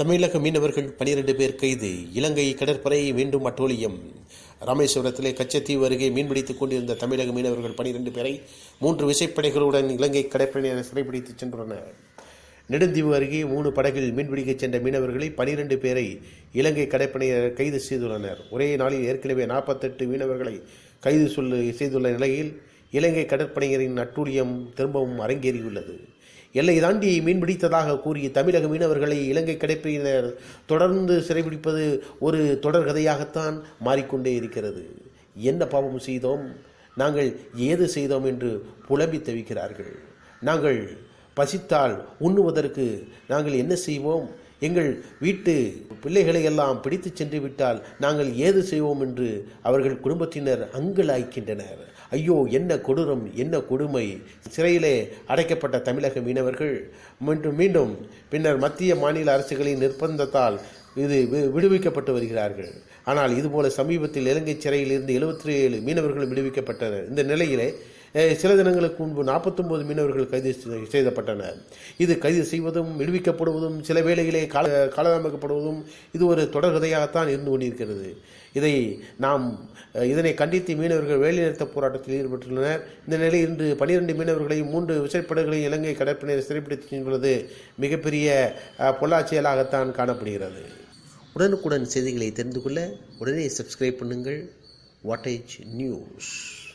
தமிழக மீனவர்கள் பனிரெண்டு பேர் கைது. இலங்கை கடற்படை மீண்டும் அட்டோலியம் ராமேஸ்வரத்திலே கச்சத்தீவு அருகே மீன்பிடித்துக் கொண்டிருந்த தமிழக மீனவர்கள் பனிரெண்டு பேரை மூன்று விசைப்படைகளுடன் இலங்கை கடற்படையினர் சிறைப்பிடித்துச் சென்றுள்ளனர். நெடுந்தீவு அருகே மூணு படகில் மீன்பிடிக்கச் சென்ற மீனவர்களை பனிரெண்டு பேரை இலங்கை கடற்படையினர் கைது செய்துள்ளனர். ஒரே நாளில் ஏற்கனவே நாற்பத்தெட்டு மீனவர்களை கைது சொல்லு செய்துள்ள நிலையில் இலங்கை கடற்படையினரின் அட்டூழியம் திரும்பவும் அரங்கேறியுள்ளது. எல்லை தாண்டி மீன்பிடித்ததாக கூறி தமிழக மீனவர்களை இலங்கை கடற்படையினர் தொடர்ந்து சிறைபிடிப்பது ஒரு தொடர்கதையாகத்தான் மாறிக்கொண்டே இருக்கிறது. என்ன பாவம் செய்தோம்? நாங்கள் ஏது செய்தோம் என்று புலம்பி தவிக்கிறார்கள். நாங்கள் பசித்தால் உண்ணுவதற்கு நாங்கள் என்ன செய்வோம்? எங்கள் வீட்டு பிள்ளைகளை எல்லாம் பிடித்து சென்று விட்டால் நாங்கள் ஏது செய்வோம் என்று அவர்கள் குடும்பத்தினர் அங்கலாய்க்கின்றனர். ஐயோ என்ன கொடூரம் என்ன கொடுமை. சிறையிலே அடைக்கப்பட்ட தமிழக மீனவர்கள் மீண்டும் மீண்டும் பின்னர் மத்திய மாநில அரசுகளின் நிர்பந்தத்தால் இது விடுவிக்கப்பட்டு வருகிறார்கள். ஆனால் இதுபோல சமீபத்தில் இலங்கை சிறையில் இருந்து எழுபத்தி ஏழு மீனவர்கள் விடுவிக்கப்பட்டனர். இந்த நிலையிலே சில தினங்களுக்கு முன்பு நாற்பத்தொம்போது மீனவர்கள் கைது செய்- செய்யப்பட்டனர் இது கைது செய்வதும் விடுவிக்கப்படுவதும் சில வேளையிலே கால காலதாமதப்படுவதும் இது ஒரு தொடர்கதையாகத்தான் இருந்து கொண்டிருக்கிறது. இதை நாம் இதனை கண்டித்து மீனவர்கள் வேலைநிறுத்த போராட்டத்தில் ஈடுபட்டுள்ளனர். இந்த நிலையில் இன்று பனிரெண்டு மீனவர்களையும் மூன்று விசைப்படகுகளையும் இலங்கை கடற்படையினர் சிறைப்பிடித்து சென்றுள்ளது. மிகப்பெரிய அஹ், காணப்படுகிறது. உடனுக்குடன் செய்திகளை தெரிந்து கொள்ள உடனே சப்ஸ்கிரைப் பண்ணுங்கள். Wattage news